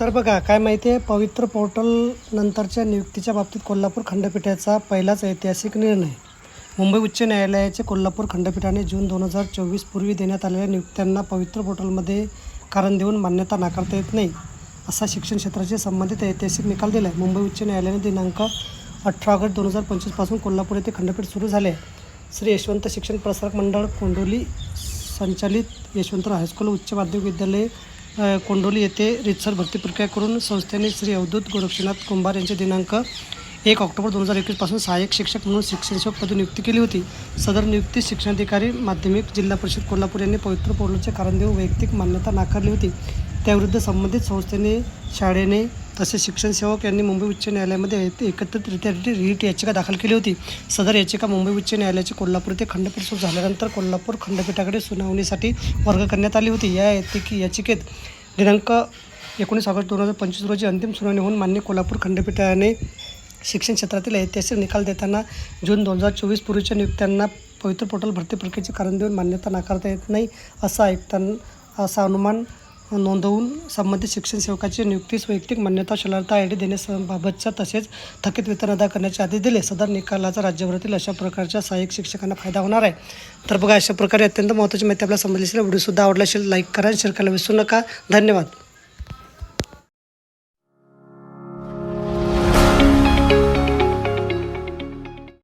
तर बघा काय माहिती आहे पवित्र पोर्टल नंतरच्या नियुक्तीच्या बाबतीत कोल्हापूर खंडपीठाचा पहिलाच ऐतिहासिक निर्णय. मुंबई उच्च न्यायालयाचे कोल्हापूर खंडपीठाने जून दोन हजार चोवीस पूर्वी देण्यात आलेल्या नियुक्त्यांना पवित्र पोर्टलमध्ये कारण देऊन मान्यता नाकारता येत नाही असा शिक्षण क्षेत्राशी संबंधित ऐतिहासिक निकाल दिला आहे मुंबई उच्च न्यायालयाने दिनांक अठरा ऑगस्ट दोन हजार पंचवीसपासून कोल्हापूर येथे खंडपीठ सुरू झाले आहे श्री यशवंत शिक्षण प्रसारक मंडळ कोंडोली संचालित यशवंतराव हायस्कूल उच्च माध्यमिक विद्यालय कोंडोली येथे रितसर भरती प्रक्रिया करून संस्थेने श्री अवधूत गोरक्षनाथ कुंभार यांचे दिनांक एक ऑक्टोबर दोन हजार एकवीसपासून सहाय्यक शिक्षक म्हणून शिक्षण सेवक पदी नियुक्ती केली होती. सदर नियुक्ती शिक्षणाधिकारी माध्यमिक जिल्हा परिषद कोल्हापूर यांनी पवित्र पोर्टलचे कारण देऊन वैयक्तिक मान्यता नाकारली होती. त्याविरुद्ध संबंधित संस्थेने शाळेने तसेच शिक्षण सेवक यांनी मुंबई उच्च न्यायालयामध्ये एकत्रितरित्या रीट याचिका दाखल केली होती. सदर याचिका मुंबई उच्च न्यायालयाचे कोल्हापूर ते खंडपीठ सुरू झाल्यानंतर कोल्हापूर खंडपीठाकडे सुनावणीसाठी वर्ग करण्यात आली होती. या याचिकेत दिनांक एकोणीस ऑगस्ट दोन हजार पंचवीस रोजी अंतिम सुनावणी होऊन मान्य कोल्हापूर खंडपीठाने शिक्षण क्षेत्रातील ऐतिहासिक निकाल देताना जून दोन हजार चोवीस पूर्वीच्या नियुक्त्यांना पवित्र पोर्टल भरती प्रक्रियेचे कारण देऊन मान्यता नाकारता येत नाही असा ऐकताना असा अनुमान नोंदवून संबंधित शिक्षण सेवकाची नियुक्तीस वैयक्तिक मान्यता शलार्थ आय डी देण्याबाबतचा तसेच थकीत वेतन अदा करण्याचे आदेश दिले. सदर निकालाचा राज्यभरातील अशा प्रकारच्या सहाय्यक शिक्षकांना फायदा होणार आहे. तर बघा अशा प्रकारे अत्यंत महत्त्वाची माहिती आपल्याला समजली असेल. व्हिडिओसुद्धा आवडला असेल लाईक करा शेअर करायला विसरू नका. धन्यवाद.